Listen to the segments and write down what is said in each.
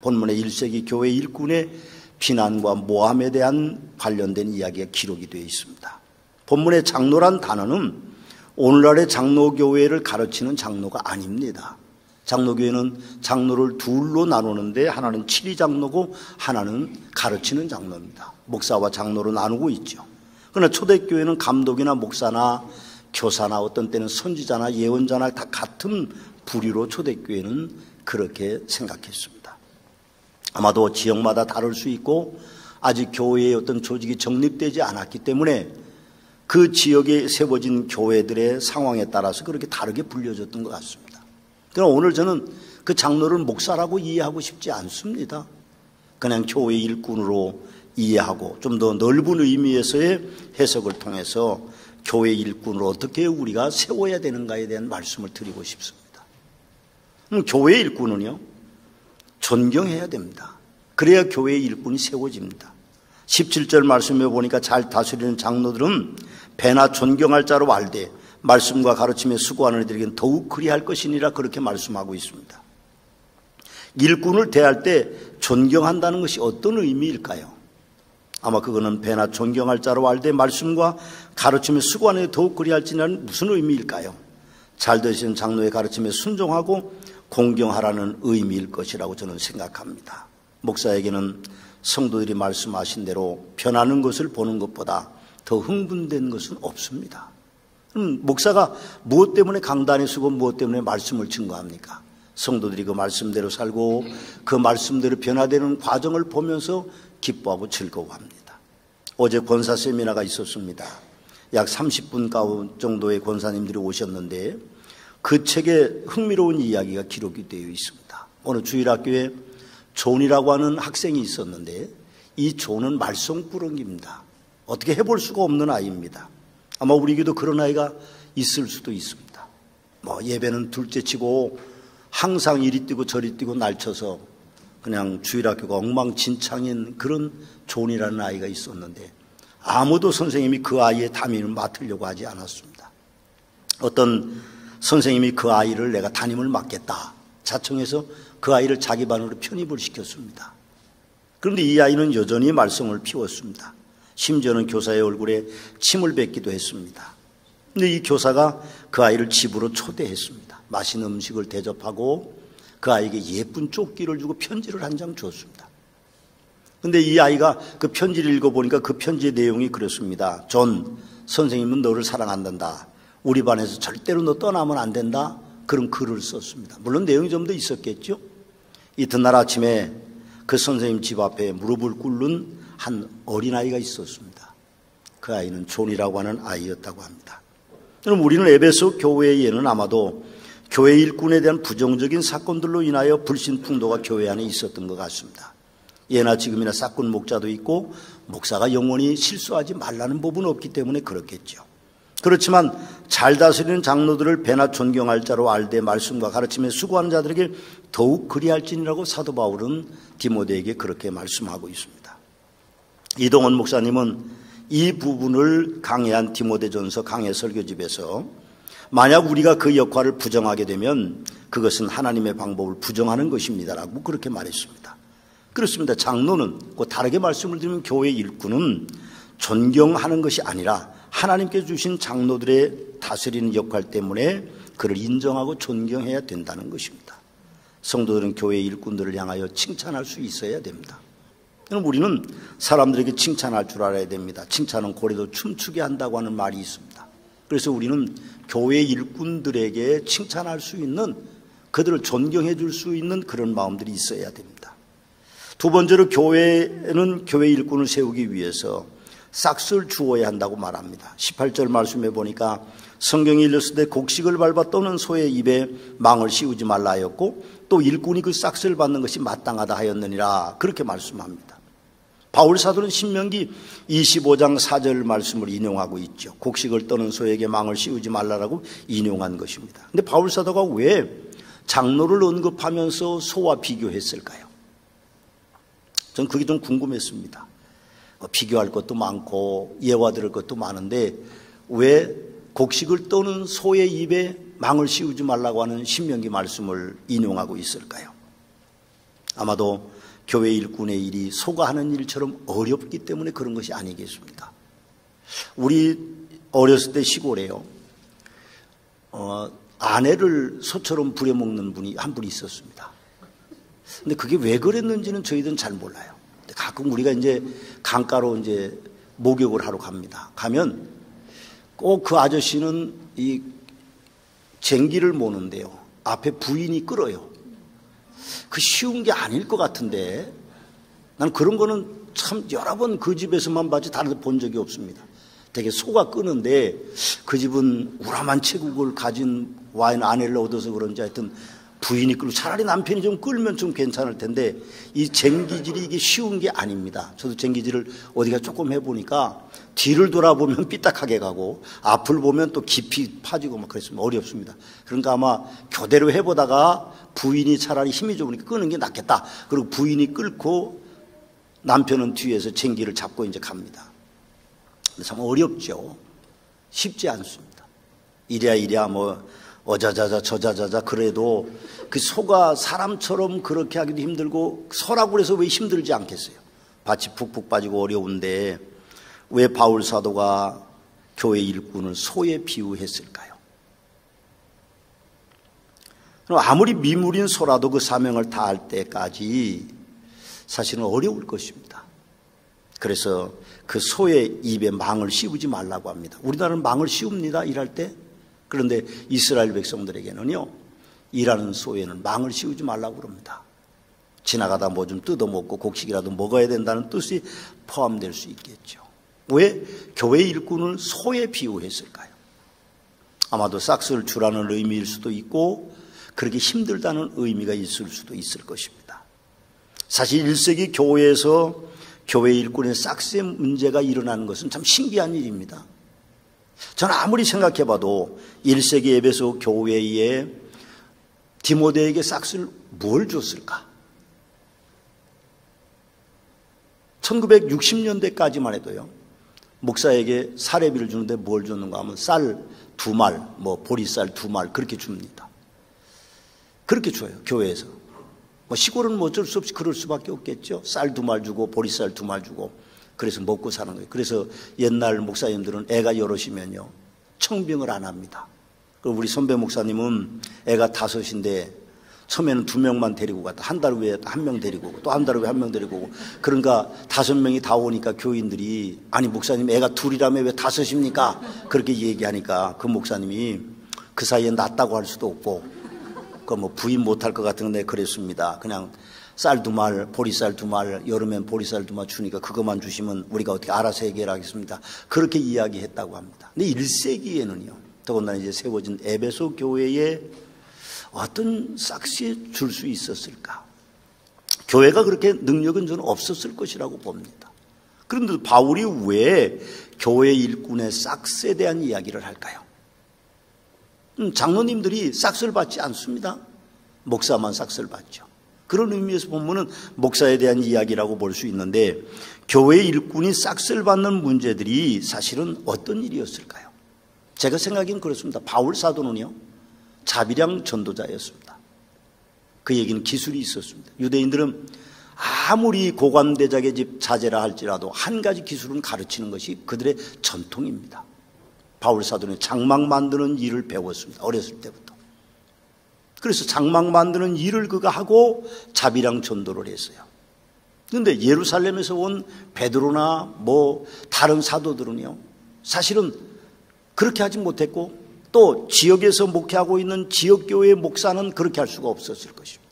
본문의 1세기 교회 일꾼의 비난과 모함에 대한 관련된 이야기가 기록이 되어 있습니다. 본문의 장로란 단어는 오늘날의 장로교회를 가르치는 장로가 아닙니다. 장로교회는 장로를 둘로 나누는데 하나는 칠리 장로고 하나는 가르치는 장로입니다. 목사와 장로로 나누고 있죠. 그러나 초대교회는 감독이나 목사나 교사나 어떤 때는 선지자나 예언자나 다 같은 부류로 초대교회는 그렇게 생각했습니다. 아마도 지역마다 다를 수 있고 아직 교회의 어떤 조직이 정립되지 않았기 때문에 그 지역에 세워진 교회들의 상황에 따라서 그렇게 다르게 불려졌던 것 같습니다. 그러나 오늘 저는 그 장로를 목사라고 이해하고 싶지 않습니다. 그냥 교회 일꾼으로 이해하고 좀 더 넓은 의미에서의 해석을 통해서 교회 일꾼으로 어떻게 우리가 세워야 되는가에 대한 말씀을 드리고 싶습니다. 교회 일꾼은요, 존경해야 됩니다. 그래야 교회 일꾼이 세워집니다. 17절 말씀에 보니까 잘 다스리는 장로들은 배나 존경할 자로 알되 말씀과 가르침에 수고하는 이들에게는 더욱 그리할 것이니라 그렇게 말씀하고 있습니다. 일꾼을 대할 때 존경한다는 것이 어떤 의미일까요? 아마 그거는 배나 존경할 자로 알되 말씀과 가르침에 수고하는 데 더욱 그리할지는 무슨 의미일까요? 잘 되시는 장로의 가르침에 순종하고 공경하라는 의미일 것이라고 저는 생각합니다. 목사에게는 성도들이 말씀하신 대로 변하는 것을 보는 것보다 더 흥분된 것은 없습니다. 음, 목사가 무엇 때문에 강단에 서고 무엇 때문에 말씀을 증거합니까? 성도들이 그 말씀대로 살고 그 말씀대로 변화되는 과정을 보면서 기뻐하고 즐거워합니다. 어제 권사 세미나가 있었습니다. 약 30분 정도의 권사님들이 오셨는데 그 책에 흥미로운 이야기가 기록이 되어 있습니다. 어느 주일학교에 존이라고 하는 학생이 있었는데 이 존은 말썽꾸러기입니다. 어떻게 해볼 수가 없는 아이입니다. 아마 우리에게도 그런 아이가 있을 수도 있습니다. 뭐 예배는 둘째 치고 항상 이리 뛰고 저리 뛰고 날쳐서 그냥 주일학교가 엉망진창인 그런 존이라는 아이가 있었는데 아무도 선생님이 그 아이의 담임을 맡으려고 하지 않았습니다. 어떤 선생님이 그 아이를 내가 담임을 맡겠다. 자청해서 그 아이를 자기 반으로 편입을 시켰습니다. 그런데 이 아이는 여전히 말썽을 피웠습니다. 심지어는 교사의 얼굴에 침을 뱉기도 했습니다. 근데 이 교사가 그 아이를 집으로 초대했습니다. 맛있는 음식을 대접하고 그 아이에게 예쁜 쪽지를 주고 편지를 한장 줬습니다. 근데 이 아이가 그 편지를 읽어보니까 그 편지의 내용이 그렇습니다. 존, 선생님은 너를 사랑한단다. 우리 반에서 절대로 너 떠나면 안 된다. 그런 글을 썼습니다. 물론 내용이 좀 더 있었겠죠. 이튿날 아침에 그 선생님 집 앞에 무릎을 꿇는 한 어린아이가 있었습니다. 그 아이는 존이라고 하는 아이였다고 합니다. 그럼 우리는 에베소 교회에는 아마도 교회 일꾼에 대한 부정적인 사건들로 인하여 불신 풍도가 교회 안에 있었던 것 같습니다. 예나 지금이나 사건 목자도 있고 목사가 영원히 실수하지 말라는 법은 없기 때문에 그렇겠죠. 그렇지만 잘 다스리는 장로들을 배나 존경할 자로 알되 말씀과 가르침에 수고하는 자들에게 더욱 그리할지니라고 사도 바울은 디모데에게 그렇게 말씀하고 있습니다. 이동원 목사님은 이 부분을 강해한 디모데전서 강해 설교집에서 만약 우리가 그 역할을 부정하게 되면 그것은 하나님의 방법을 부정하는 것입니다라고 그렇게 말했습니다. 그렇습니다. 장로는 그 다르게 말씀을 드리면 교회 일꾼은 존경하는 것이 아니라 하나님께 주신 장로들의 다스리는 역할 때문에 그를 인정하고 존경해야 된다는 것입니다. 성도들은 교회 일꾼들을 향하여 칭찬할 수 있어야 됩니다. 그럼 우리는 사람들에게 칭찬할 줄 알아야 됩니다. 칭찬은 고래도 춤추게 한다고 하는 말이 있습니다. 그래서 우리는 교회 일꾼들에게 칭찬할 수 있는 그들을 존경해 줄 수 있는 그런 마음들이 있어야 됩니다. 두 번째로 교회는 교회 일꾼을 세우기 위해서 싹스를 주어야 한다고 말합니다. 18절 말씀에 보니까 성경이 읽었을 때 곡식을 밟아 떠는 소의 입에 망을 씌우지 말라 하였고 또 일꾼이 그 싹스를 받는 것이 마땅하다 하였느니라 그렇게 말씀합니다. 바울 사도는 신명기 25장 4절 말씀을 인용하고 있죠. 곡식을 떠는 소에게 망을 씌우지 말라라고 인용한 것입니다. 근데 바울 사도가 왜 장로를 언급하면서 소와 비교했을까요? 전 그게 좀 궁금했습니다. 뭐 비교할 것도 많고 예화 들을 것도 많은데 왜 곡식을 떠는 소의 입에 망을 씌우지 말라고 하는 신명기 말씀을 인용하고 있을까요? 아마도 교회 일꾼의 일이 소가 하는 일처럼 어렵기 때문에 그런 것이 아니겠습니까? 우리 어렸을 때 시골에요. 어, 아내를 소처럼 부려먹는 분이 한 분이 있었습니다. 근데 그게 왜 그랬는지는 저희들은 잘 몰라요. 가끔 우리가 이제 강가로 이제 목욕을 하러 갑니다. 가면 꼭 그 아저씨는 이 쟁기를 모는데요. 앞에 부인이 끌어요. 그 쉬운 게 아닐 것 같은데 난 그런 거는 참 여러 번 그 집에서만 봤지 다른 데본 적이 없습니다. 되게 소가 끄는데 그 집은 우람한 체국을 가진 와인 아내를 얻어서 그런지 하여튼 부인이 끌고 차라리 남편이 좀 끌면 좀 괜찮을 텐데 이 쟁기질이 이게 쉬운 게 아닙니다. 저도 쟁기질을 어디가 조금 해보니까 뒤를 돌아보면 삐딱하게 가고 앞을 보면 또 깊이 파지고 막 그랬습니다. 어렵습니다. 그러니까 아마 교대로 해보다가 부인이 차라리 힘이 좋으니까 끄는 게 낫겠다. 그리고 부인이 끌고 남편은 뒤에서 쟁기를 잡고 이제 갑니다. 참 어렵죠. 쉽지 않습니다. 이랴 이랴 뭐 어자자자 저자자자 그래도 그 소가 사람처럼 그렇게 하기도 힘들고 소라고 해서 왜 힘들지 않겠어요? 밭이 푹푹 빠지고 어려운데 왜 바울 사도가 교회 일꾼을 소에 비유했을까요? 아무리 미물인 소라도 그 사명을 다할 때까지 사실은 어려울 것입니다. 그래서 그 소의 입에 망을 씌우지 말라고 합니다. 우리나라는 망을 씌웁니다. 일할 때. 그런데 이스라엘 백성들에게는요. 일하는 소에는 망을 씌우지 말라고 그럽니다. 지나가다 뭐 좀 뜯어먹고 곡식이라도 먹어야 된다는 뜻이 포함될 수 있겠죠. 왜 교회 일꾼을 소에 비유했을까요? 아마도 싹스를 주라는 의미일 수도 있고 그렇게 힘들다는 의미가 있을 수도 있을 것입니다. 사실 1세기 교회에서 교회 일꾼의 싹스의 문제가 일어나는 것은 참 신기한 일입니다. 저는 아무리 생각해 봐도 1세기 에베소 교회에 디모데에게 싹스를 뭘 줬을까? 1960년대까지만 해도요. 목사에게 사례비를 주는데 뭘 줬는가 하면 쌀 두 말, 뭐 보리쌀 두 말 그렇게 줍니다. 그렇게 줘요. 교회에서. 뭐 시골은 뭐 어쩔 수 없이 그럴 수밖에 없겠죠. 쌀 두 말 주고 보리쌀 두 말 주고 그래서 먹고 사는 거예요. 그래서 옛날 목사님들은 애가 여럿이면요 청병을 안 합니다. 우리 선배 목사님은 애가 다섯인데 처음에는 두 명만 데리고 갔다 한 달 후에 한 명 데리고 또 한 달 후에 한 명 데리고 오고 그러니까 다섯 명이 다 오니까 교인들이 아니 목사님 애가 둘이라며 왜 다섯입니까? 그렇게 얘기하니까 그 목사님이 그 사이에 낫다고 할 수도 없고 그 뭐 부인 못할 것 같은 데 그랬습니다. 그냥 쌀 두 말, 보리쌀 두 말, 여름엔 보리쌀 두 말 주니까 그것만 주시면 우리가 어떻게 알아서 해결하겠습니다. 그렇게 이야기했다고 합니다. 근데 1세기에는요. 더군다나 이제 세워진 에베소 교회에 어떤 싹시에 줄 수 있었을까? 교회가 그렇게 능력은 저는 없었을 것이라고 봅니다. 그런데 바울이 왜 교회 일꾼의 싹스에 대한 이야기를 할까요? 음, 장로님들이 싹스를 받지 않습니다. 목사만 싹스를 받죠. 그런 의미에서 보면은 목사에 대한 이야기라고 볼 수 있는데 교회 일꾼이 싹스를 받는 문제들이 사실은 어떤 일이었을까요? 제가 생각엔 그렇습니다. 바울 사도는요. 자비량 전도자였습니다. 그 얘기는 기술이 있었습니다. 유대인들은 아무리 고관대작의 집 자제라 할지라도 한 가지 기술은 가르치는 것이 그들의 전통입니다. 바울 사도는 장막 만드는 일을 배웠습니다. 어렸을 때부터. 그래서 장막 만드는 일을 그가 하고 자비랑 전도를 했어요. 그런데 예루살렘에서 온 베드로나 뭐 다른 사도들은요. 사실은 그렇게 하지 못했고 또 지역에서 목회하고 있는 지역교회 목사는 그렇게 할 수가 없었을 것입니다.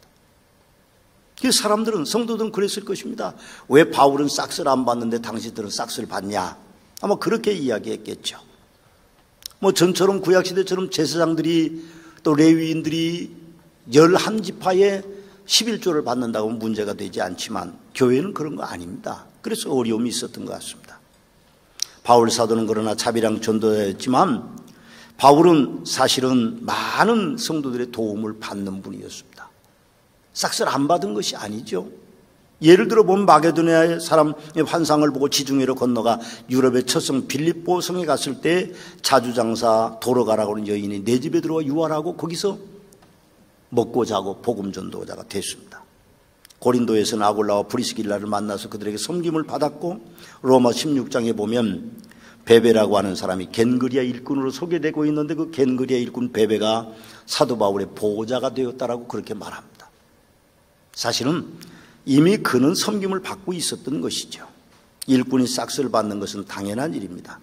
그 사람들은 성도들은 그랬을 것입니다. 왜 바울은 싹스를 안 받는데 당신들은 싹스를 받냐? 아마 그렇게 이야기했겠죠. 뭐 전처럼 구약시대처럼 제사장들이 또 레위인들이 열한 지파에 11조를 받는다고 문제가 되지 않지만 교회는 그런 거 아닙니다. 그래서 어려움이 있었던 것 같습니다. 바울 사도는 그러나 자비랑 전도했지만 바울은 사실은 많은 성도들의 도움을 받는 분이었습니다. 싹쓸 안 받은 것이 아니죠. 예를 들어 보면 마게도니아의 사람의 환상을 보고 지중해로 건너가 유럽의 첫성 빌립보 성에 갔을 때 자주장사 도로가라고 하는 여인이 내 집에 들어와 유활하고 거기서 먹고 자고 복음 전도자가 됐습니다. 고린도에서는 아골라와 브리스길라를 만나서 그들에게 섬김을 받았고 로마 16장에 보면 베베라고 하는 사람이 겐그리아 일꾼으로 소개되고 있는데 그 겐그리아 일꾼 베베가 사도 바울의 보호자가 되었다라고 그렇게 말합니다. 사실은 이미 그는 섬김을 받고 있었던 것이죠. 일꾼이 싹스를 받는 것은 당연한 일입니다.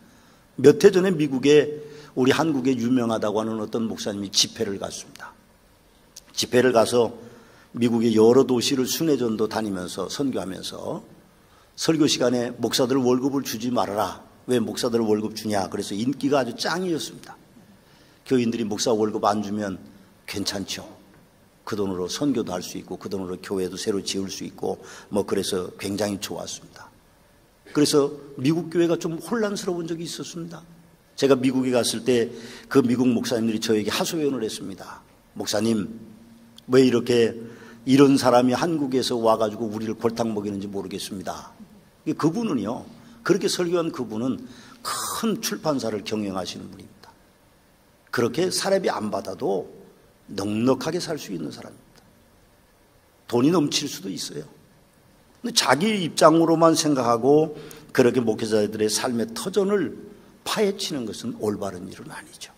몇 해 전에 미국에 우리 한국에 유명하다고 하는 어떤 목사님이 집회를 갔습니다. 집회를 가서 미국의 여러 도시를 순회전도 다니면서 선교하면서 설교 시간에 목사들 월급을 주지 말아라. 왜 목사들 월급 주냐? 그래서 인기가 아주 짱이었습니다. 교인들이 목사 월급 안 주면 괜찮죠. 그 돈으로 선교도 할 수 있고 그 돈으로 교회도 새로 지을 수 있고 뭐 그래서 굉장히 좋았습니다. 그래서 미국 교회가 좀 혼란스러운 적이 있었습니다. 제가 미국에 갔을 때 그 미국 목사님들이 저에게 하소연을 했습니다. 목사님, 왜 이렇게 이런 사람이 한국에서 와가지고 우리를 골탕 먹이는지 모르겠습니다. 그분은요, 그렇게 설교한 그분은 큰 출판사를 경영하시는 분입니다. 그렇게 사례비 안 받아도 넉넉하게 살 수 있는 사람입니다. 돈이 넘칠 수도 있어요. 근데 자기 입장으로만 생각하고 그렇게 목회자들의 삶의 터전을 파헤치는 것은 올바른 일은 아니죠.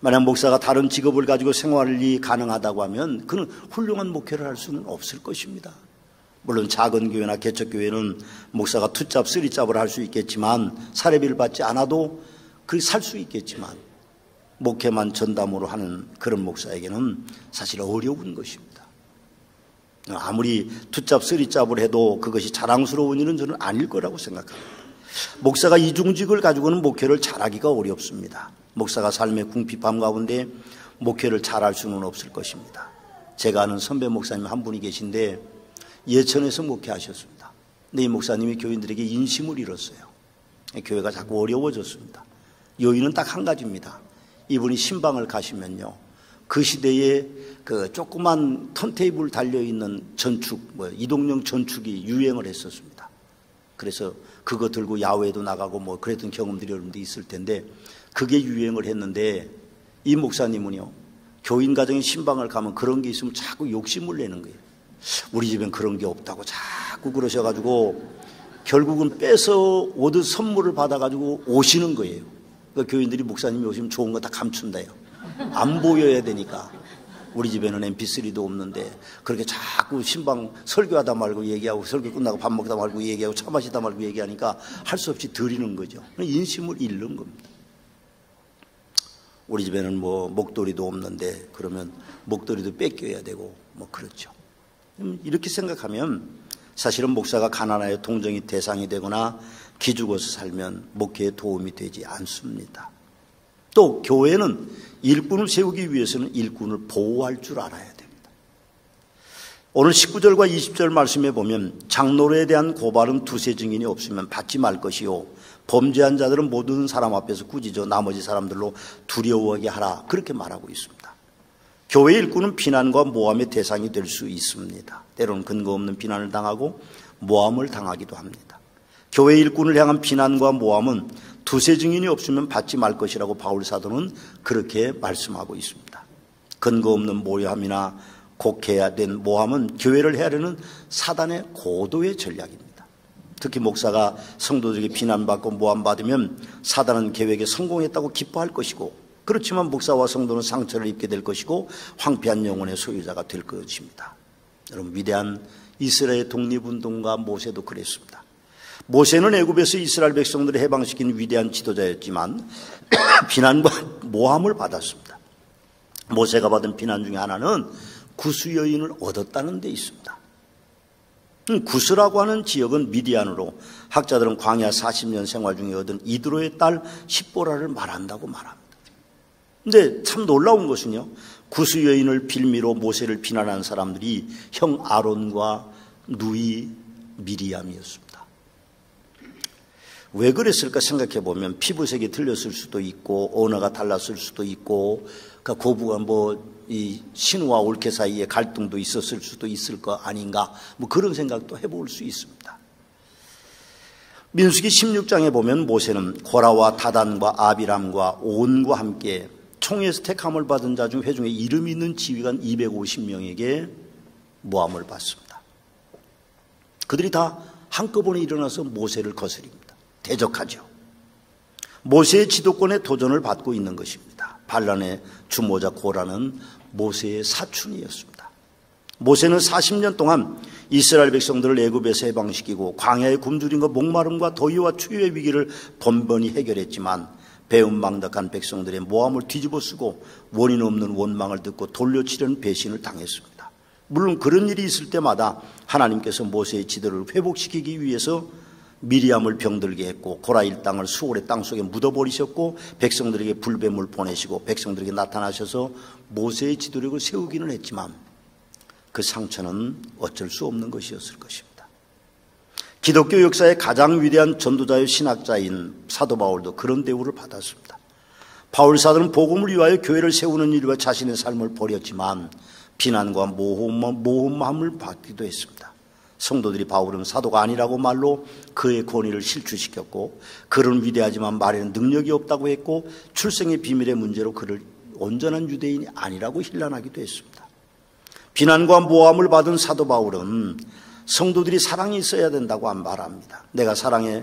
만약 목사가 다른 직업을 가지고 생활이 가능하다고 하면 그는 훌륭한 목회를 할 수는 없을 것입니다. 물론 작은 교회나 개척교회는 목사가 투잡, 쓰리잡을 할 수 있겠지만 사례비를 받지 않아도 그렇게 살수 있겠지만 목회만 전담으로 하는 그런 목사에게는 사실 어려운 것입니다. 아무리 투잡, 쓰리잡을 해도 그것이 자랑스러운 일은 저는 아닐 거라고 생각합니다. 목사가 이중직을 가지고는 목회를 잘하기가 어렵습니다. 목사가 삶의 궁핍함 가운데 목회를 잘할 수는 없을 것입니다. 제가 아는 선배 목사님 한 분이 계신데 예천에서 목회하셨습니다. 근데 이 목사님이 교인들에게 인심을 잃었어요. 교회가 자꾸 어려워졌습니다. 요인은 딱 한 가지입니다. 이분이 신방을 가시면요. 그 시대에 그 조그만 턴테이블 달려있는 전축, 뭐 이동용 전축이 유행을 했었습니다. 그래서 그거 들고 야외도 나가고 뭐 그랬던 경험들이 여러분들 있을 텐데 그게 유행을 했는데 이 목사님은요. 교인 가정에 신방을 가면 그런 게 있으면 자꾸 욕심을 내는 거예요. 우리 집엔 그런 게 없다고 자꾸 그러셔가지고 결국은 뺏어 얻은 선물을 받아가지고 오시는 거예요. 그 교인들이 목사님이 오시면 좋은 거 다 감춘다요. 안 보여야 되니까. 우리 집에는 mp3도 없는데 그렇게 자꾸 신방 설교하다 말고 얘기하고 설교 끝나고 밥 먹다 말고 얘기하고 차 마시다 말고 얘기하니까 할 수 없이 드리는 거죠. 인심을 잃는 겁니다. 우리 집에는 뭐 목도리도 없는데 그러면 목도리도 뺏겨야 되고 뭐 그렇죠. 음, 이렇게 생각하면 사실은 목사가 가난하여 동정이 대상이 되거나 기죽어서 살면 목회에 도움이 되지 않습니다. 또 교회는 일꾼을 세우기 위해서는 일꾼을 보호할 줄 알아야 됩니다. 오늘 19절과 20절 말씀에 보면 장로에 대한 고발은 두세 증인이 없으면 받지 말 것이요 범죄한 자들은 모든 사람 앞에서 꾸짖어 나머지 사람들로 두려워하게 하라 그렇게 말하고 있습니다. 교회 일꾼은 비난과 모함의 대상이 될 수 있습니다. 때로는 근거 없는 비난을 당하고 모함을 당하기도 합니다. 교회 일꾼을 향한 비난과 모함은 두세 증인이 없으면 받지 말 것이라고 바울 사도는 그렇게 말씀하고 있습니다. 근거 없는 모함이나 곡해야 된 모함은 교회를 헤아리는 사단의 고도의 전략입니다. 특히 목사가 성도들에게 비난받고 모함받으면 사단은 계획에 성공했다고 기뻐할 것이고 그렇지만 목사와 성도는 상처를 입게 될 것이고 황폐한 영혼의 소유자가 될 것입니다. 여러분 위대한 이스라엘 독립운동가 모세도 그랬습니다. 모세는 애굽에서 이스라엘 백성들을 해방시킨 위대한 지도자였지만 비난과 모함을 받았습니다. 모세가 받은 비난 중에 하나는 구수 여인을 얻었다는 데 있습니다. 음, 구스라고 하는 지역은 미디안으로 학자들은 광야 40년 생활 중에 얻은 이드로의 딸 십보라를 말한다고 말합니다. 근데 참 놀라운 것은요. 구수 여인을 빌미로 모세를 비난한 사람들이 형 아론과 누이 미리암이었습니다. 왜 그랬을까 생각해 보면 피부색이 틀렸을 수도 있고 언어가 달랐을 수도 있고 그 고부가 뭐 이 신우와 올케 사이에 갈등도 있었을 수도 있을 거 아닌가 뭐 그런 생각도 해볼 수 있습니다. 민수기 16장에 보면 모세는 고라와 다단과 아비람과 온과 함께 총회에서 택함을 받은 자 중 회중에 이름 있는 지휘관 250명에게 모함을 받습니다. 그들이 다 한꺼번에 일어나서 모세를 거스립니다. 대적하죠. 모세의 지도권에 도전을 받고 있는 것입니다. 반란의 주모자 고라는 모세의 사춘이었습니다. 모세는 40년 동안 이스라엘 백성들을 애굽에서 해방시키고 광야의 굶주림과 목마름과 더위와 추위의 위기를 번번이 해결했지만 배은망덕한 백성들의 모함을 뒤집어쓰고 원인 없는 원망을 듣고 돌려치려는 배신을 당했습니다. 물론 그런 일이 있을 때마다 하나님께서 모세의 지도를 회복시키기 위해서 미리암을 병들게 했고 고라일 땅을 수월의 땅 속에 묻어버리셨고 백성들에게 불뱀을 보내시고 백성들에게 나타나셔서 모세의 지도력을 세우기는 했지만 그 상처는 어쩔 수 없는 것이었을 것입니다. 기독교 역사의 가장 위대한 전도자의 신학자인 사도 바울도 그런 대우를 받았습니다. 바울 사도는 복음을 위하여 교회를 세우는 일과 자신의 삶을 버렸지만 비난과 모험함을 받기도 했습니다. 성도들이 바울은 사도가 아니라고 말로 그의 권위를 실추시켰고 그런 위대하지만 말에는 능력이 없다고 했고 출생의 비밀의 문제로 그를 온전한 유대인이 아니라고 힐난하기도 했습니다. 비난과 모함을 받은 사도 바울은 성도들이 사랑이 있어야 된다고 말합니다. 내가 사랑해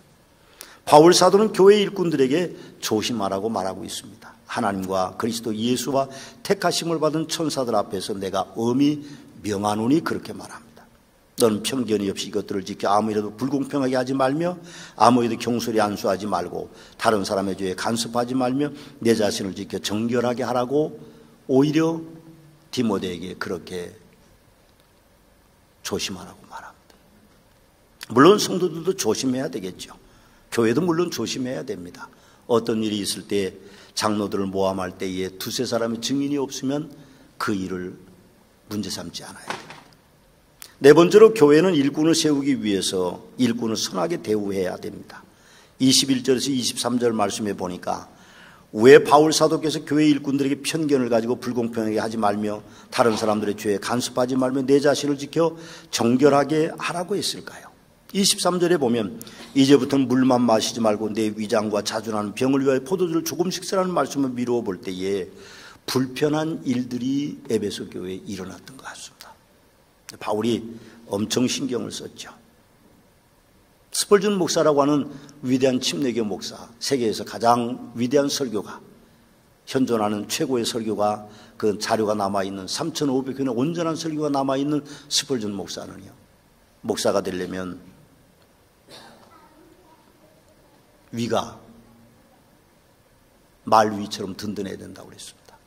바울 사도는 교회 일꾼들에게 조심하라고 말하고 있습니다. 하나님과 그리스도 예수와 택하심을 받은 천사들 앞에서 내가 엄히 명하노니 그렇게 말합니다. 너는 편견이 없이 이것들을 지켜 아무 이라도 불공평하게 하지 말며 아무 이도 경솔히 안수하지 말고 다른 사람의 죄에 간섭하지 말며 내 자신을 지켜 정결하게 하라고 오히려 디모데에게 그렇게 조심하라고 말합니다. 물론 성도들도 조심해야 되겠죠. 교회도 물론 조심해야 됩니다. 어떤 일이 있을 때 장로들을 모함할 때에 두세 사람의 증인이 없으면 그 일을 문제 삼지 않아야 됩니다. 네 번째로 교회는 일꾼을 세우기 위해서 일꾼을 선하게 대우해야 됩니다. 21절에서 23절 말씀에 보니까 왜 바울 사도께서 교회 일꾼들에게 편견을 가지고 불공평하게 하지 말며 다른 사람들의 죄에 간섭하지 말며 내 자신을 지켜 정결하게 하라고 했을까요? 23절에 보면 이제부터는 물만 마시지 말고 내 위장과 자주나는 병을 위하여 포도주를 조금씩 쓰라는 말씀을 미루어 볼 때에 불편한 일들이 에베소 교회에 일어났던 것 같습니다. 바울이 엄청 신경을 썼죠. 스펄준 목사라고 하는 위대한 침례교 목사, 세계에서 가장 위대한 설교가, 현존하는 최고의 설교가 그 자료가 남아있는 3,500편의 온전한 설교가 남아있는 스펄준 목사는요. 목사가 되려면 위가 말 위처럼 든든해야 된다고 그랬습니다.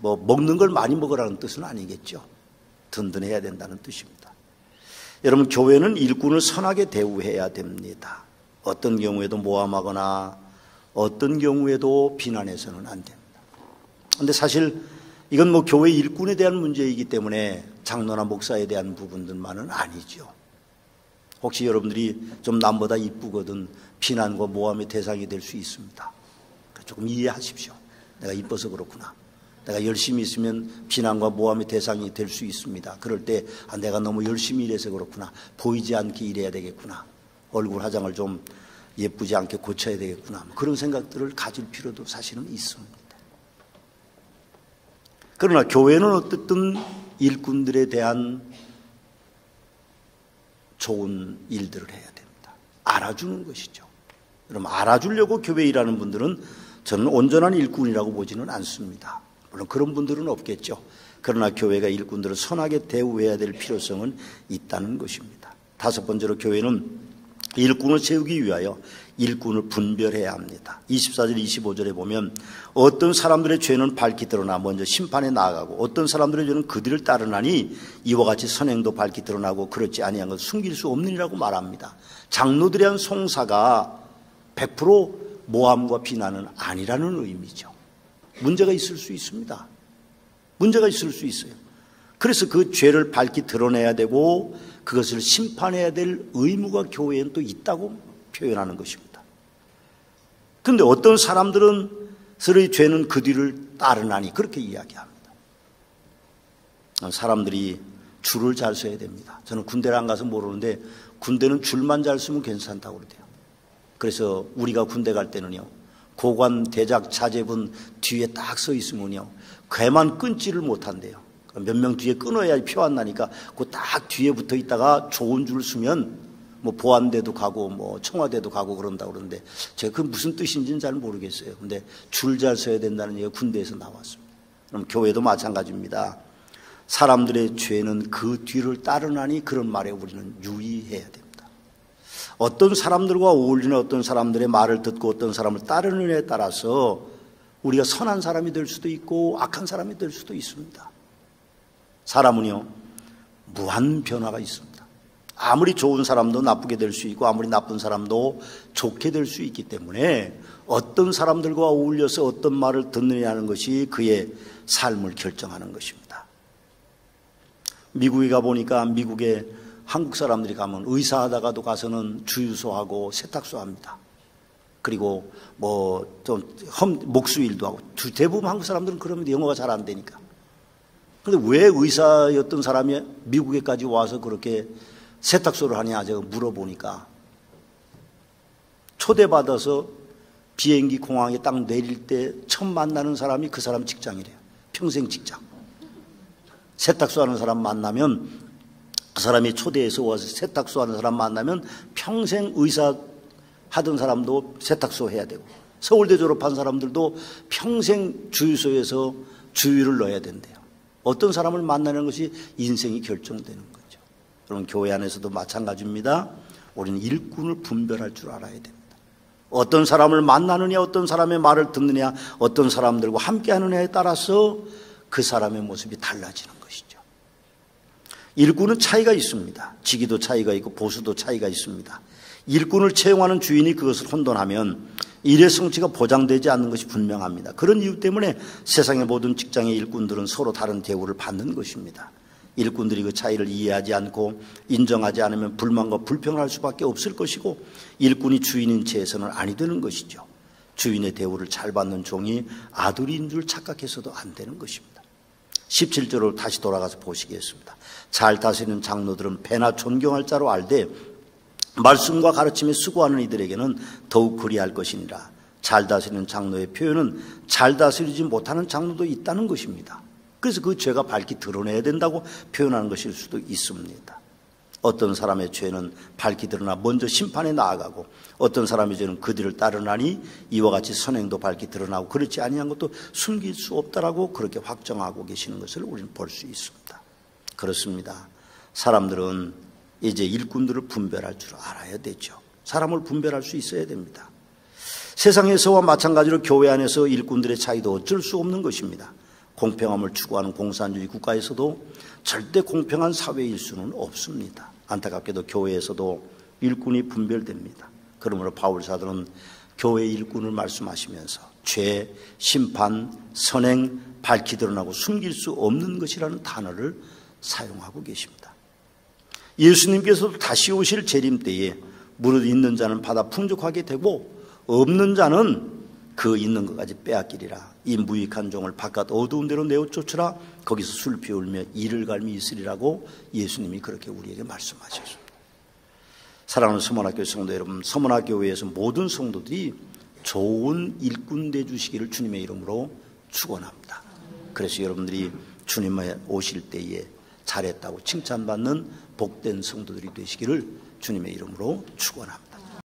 뭐 먹는 걸 많이 먹으라는 뜻은 아니겠죠. 든든해야 된다는 뜻입니다. 여러분 교회는 일꾼을 선하게 대우해야 됩니다. 어떤 경우에도 모함하거나 어떤 경우에도 비난해서는 안 됩니다. 근데 사실 이건 뭐 교회 일꾼에 대한 문제이기 때문에 장로나 목사에 대한 부분들만은 아니죠. 혹시 여러분들이 좀 남보다 이쁘거든 비난과 모함의 대상이 될 수 있습니다. 조금 이해하십시오. 내가 이뻐서 그렇구나. 내가 열심히 있으면 비난과 모함의 대상이 될 수 있습니다. 그럴 때 아, 내가 너무 열심히 일해서 그렇구나. 보이지 않게 일해야 되겠구나. 얼굴 화장을 좀 예쁘지 않게 고쳐야 되겠구나. 그런 생각들을 가질 필요도 사실은 있습니다. 그러나 교회는 어떻든 일꾼들에 대한 좋은 일들을 해야 됩니다. 알아주는 것이죠. 여러분 알아주려고 교회 일하는 분들은 저는 온전한 일꾼이라고 보지는 않습니다. 물론 그런 분들은 없겠죠. 그러나 교회가 일꾼들을 선하게 대우해야 될 필요성은 있다는 것입니다. 다섯 번째로 교회는 일꾼을 세우기 위하여 일꾼을 분별해야 합니다. 24절, 25절에 보면 어떤 사람들의 죄는 밝히 드러나 먼저 심판에 나아가고 어떤 사람들의 죄는 그들을 따르나니 이와 같이 선행도 밝히 드러나고 그렇지 아니한 것 숨길 수 없느니라고 말합니다. 장로들에 대한 송사가 100% 모함과 비난은 아니라는 의미죠. 문제가 있을 수 있습니다. 문제가 있을 수 있어요. 그래서 그 죄를 밝히 드러내야 되고 그것을 심판해야 될 의무가 교회에는 또 있다고 표현하는 것입니다. 그런데 어떤 사람들은 서로의 죄는 그 뒤를 따르나니 그렇게 이야기합니다. 사람들이 줄을 잘 서야 됩니다. 저는 군대를 안 가서 모르는데 군대는 줄만 잘 서면 괜찮다고 그러대요. 그래서 우리가 군대 갈 때는요. 고관, 대작, 자제분 뒤에 딱 서 있으면요. 괴만 끊지를 못한대요. 몇 명 뒤에 끊어야 표안 나니까 그 딱 뒤에 붙어 있다가 좋은 줄 쓰면 뭐 보안대도 가고 뭐 청와대도 가고 그런다 그러는데 제가 그 무슨 뜻인지는 잘 모르겠어요. 근데 줄 잘 서야 된다는 얘기가 군대에서 나왔습니다. 그럼 교회도 마찬가지입니다. 사람들의 죄는 그 뒤를 따르나니 그런 말에 우리는 유의해야 됩니다. 어떤 사람들과 어울리는 어떤 사람들의 말을 듣고 어떤 사람을 따르느냐에 따라서 우리가 선한 사람이 될 수도 있고 악한 사람이 될 수도 있습니다. 사람은요, 무한 변화가 있습니다. 아무리 좋은 사람도 나쁘게 될 수 있고 아무리 나쁜 사람도 좋게 될 수 있기 때문에 어떤 사람들과 어울려서 어떤 말을 듣느냐는 것이 그의 삶을 결정하는 것입니다. 미국에 가보니까 미국에 한국 사람들이 가면 의사하다가도 가서는 주유소하고 세탁소 합니다. 그리고 뭐 좀 목수 일도 하고 대부분 한국 사람들은 그러면 영어가 잘 안 되니까. 근데 왜 의사였던 사람이 미국에까지 와서 그렇게 세탁소를 하냐 제가 물어보니까 초대받아서 비행기 공항에 딱 내릴 때 처음 만나는 사람이 그 사람 직장이래요. 평생 직장. 세탁소 하는 사람 만나면 그 사람이 초대해서 와서 세탁소 하는 사람 만나면 평생 의사 하던 사람도 세탁소 해야 되고 서울대 졸업한 사람들도 평생 주유소에서 주유를 넣어야 된대요. 어떤 사람을 만나는 것이 인생이 결정되는 거예요. 여러분 교회 안에서도 마찬가지입니다. 우리는 일꾼을 분별할 줄 알아야 됩니다. 어떤 사람을 만나느냐, 어떤 사람의 말을 듣느냐, 어떤 사람들과 함께 하느냐에 따라서 그 사람의 모습이 달라지는 것이죠. 일꾼은 차이가 있습니다. 직위도 차이가 있고 보수도 차이가 있습니다. 일꾼을 채용하는 주인이 그것을 혼돈하면 일의 성취가 보장되지 않는 것이 분명합니다. 그런 이유 때문에 세상의 모든 직장의 일꾼들은 서로 다른 대우를 받는 것입니다. 일꾼들이 그 차이를 이해하지 않고 인정하지 않으면 불만과 불평을 할 수밖에 없을 것이고 일꾼이 주인인 채에서는 아니 되는 것이죠. 주인의 대우를 잘 받는 종이 아들인 줄 착각해서도 안 되는 것입니다. 17절로 다시 돌아가서 보시겠습니다. 잘 다스리는 장로들은 배나 존경할 자로 알되 말씀과 가르침에 수고하는 이들에게는 더욱 그리할 것이니라. 잘 다스리는 장로의 표현은 잘 다스리지 못하는 장로도 있다는 것입니다. 그래서 그 죄가 밝히 드러내야 된다고 표현하는 것일 수도 있습니다. 어떤 사람의 죄는 밝히 드러나 먼저 심판에 나아가고 어떤 사람의 죄는 그들을 따르나니 이와 같이 선행도 밝히 드러나고 그렇지 아니한 것도 숨길 수 없다라고 그렇게 확정하고 계시는 것을 우리는 볼 수 있습니다. 그렇습니다. 사람들은 이제 일꾼들을 분별할 줄 알아야 되죠. 사람을 분별할 수 있어야 됩니다. 세상에서와 마찬가지로 교회 안에서 일꾼들의 차이도 어쩔 수 없는 것입니다. 공평함을 추구하는 공산주의 국가에서도 절대 공평한 사회일 수는 없습니다. 안타깝게도 교회에서도 일꾼이 분별됩니다. 그러므로 바울 사도는 교회 일꾼을 말씀하시면서 죄, 심판, 선행 밝히 드러나고 숨길 수 없는 것이라는 단어를 사용하고 계십니다. 예수님께서도 다시 오실 재림 때에 무릇 있는 자는 받아 풍족하게 되고 없는 자는 그 있는 것까지 빼앗기리라. 이 무익한 종을 바깥 어두운 데로 내어 쫓으라. 거기서 술 피 울며 이를 갈미 있으리라고 예수님이 그렇게 우리에게 말씀하셨습니다. 사랑하는 서문학교 성도 여러분, 서문학교회에서 모든 성도들이 좋은 일꾼 돼 주시기를 주님의 이름으로 축원합니다. 그래서 여러분들이 주님에 오실 때에 잘했다고 칭찬받는 복된 성도들이 되시기를 주님의 이름으로 축원합니다.